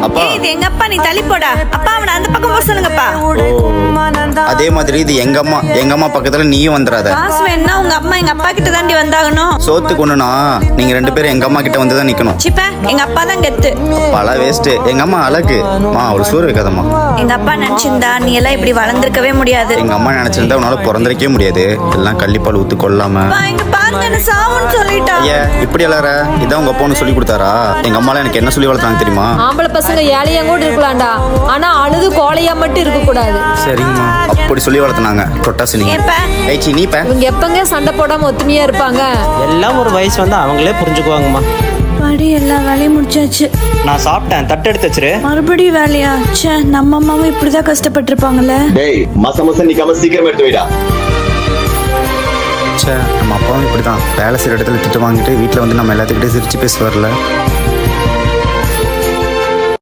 அப்பா. இது எங்க அப்பா நீ தள்ளி போடா. அப்பா அவனை அந்த பக்கம் போக சொல்லுங்கப்பா. அதே மாதிரி இது எங்க அம்மா எங்க அம்மா பக்கத்துல நீயும் வந்துடாத காசு உங்க அம்மா எங்க அப்பா கிட்ட தாண்டி வந்தாகணும். சோத்துக்கு ஒண்ணுனா நீங்க ரெண்டு பேரும் எங்க அம்மா கிட்ட வந்து தான் நிக்கணும். சிப்ப எங்க அப்பா தான் கெத்து. பல வேஸ்ட் எங்க அம்மா அழகு. மா அவளை சோறு வைக்காதம்மா எங்க அப்பா நினைச்சிருந்தா நீ எல்லாம் இப்படி வளர்ந்துருக்கவே முடியாது. எங்க அம்மா நினைச்சிருந்தா உன்னால பிறந்திருக்கவே முடியாது. எல்லாம் கள்ளிப்பால் ஊத்து கொள்ளாம. அப்பா, இங்க பாருங்க என்ன சாவுன்னு சொல்லிட்டா. ஐயா இப்படி அழற? இதான் உங்க அப்பா சொல்லி கொடுத்தாரா? எங்க அம்மாலாம் எனக்கு என்ன சொல்லி வளர்த்தாங்க தெரியுமா? ஆம்பளை பசங்க ஏழையா கூட இருக்கலாம்டா. ஆனா அழுது கோழையா மட்டும் இருக்க கூடாது சரிங்கம்மா. அப்படி சொல்லி வளர்த்துனாங்க. தொட்டாசு நீங்க. ஏப்பா. ஏய் சீ, நீ பே இவங்க எப்பங்க சண்டை போடாம ஒத்துமையா இருப்பாங்க? எல்லாம் ஒரு வயசு வந்து அவங்களே புரிஞ்சுக்குவாங்கம்மா. படி எல்லா வேலையும் முடிச்சாச்சு. நான் சாப்பிட்டேன் தட்டு எடுத்து வச்சிரு. மறுபடியும் வேலையா? ச்சே நம்ம அம்மாவும் இப்படிதான் கஷ்டப்பட்டிருப்பாங்கல்ல. டேய் மாசம் மாசம் நிக்காம சீக்கிரம் எடுத்து வைடா. ச்சே நம்ம அப்பாவும் இப்படி தான் வேலை செய்கிற இடத்துல திட்டு வாங்கிட்டு வீட்டில் வந்து நம்ம எல்லாத்துக்கிட்டே சிரிச்சு பேசுவார்ல.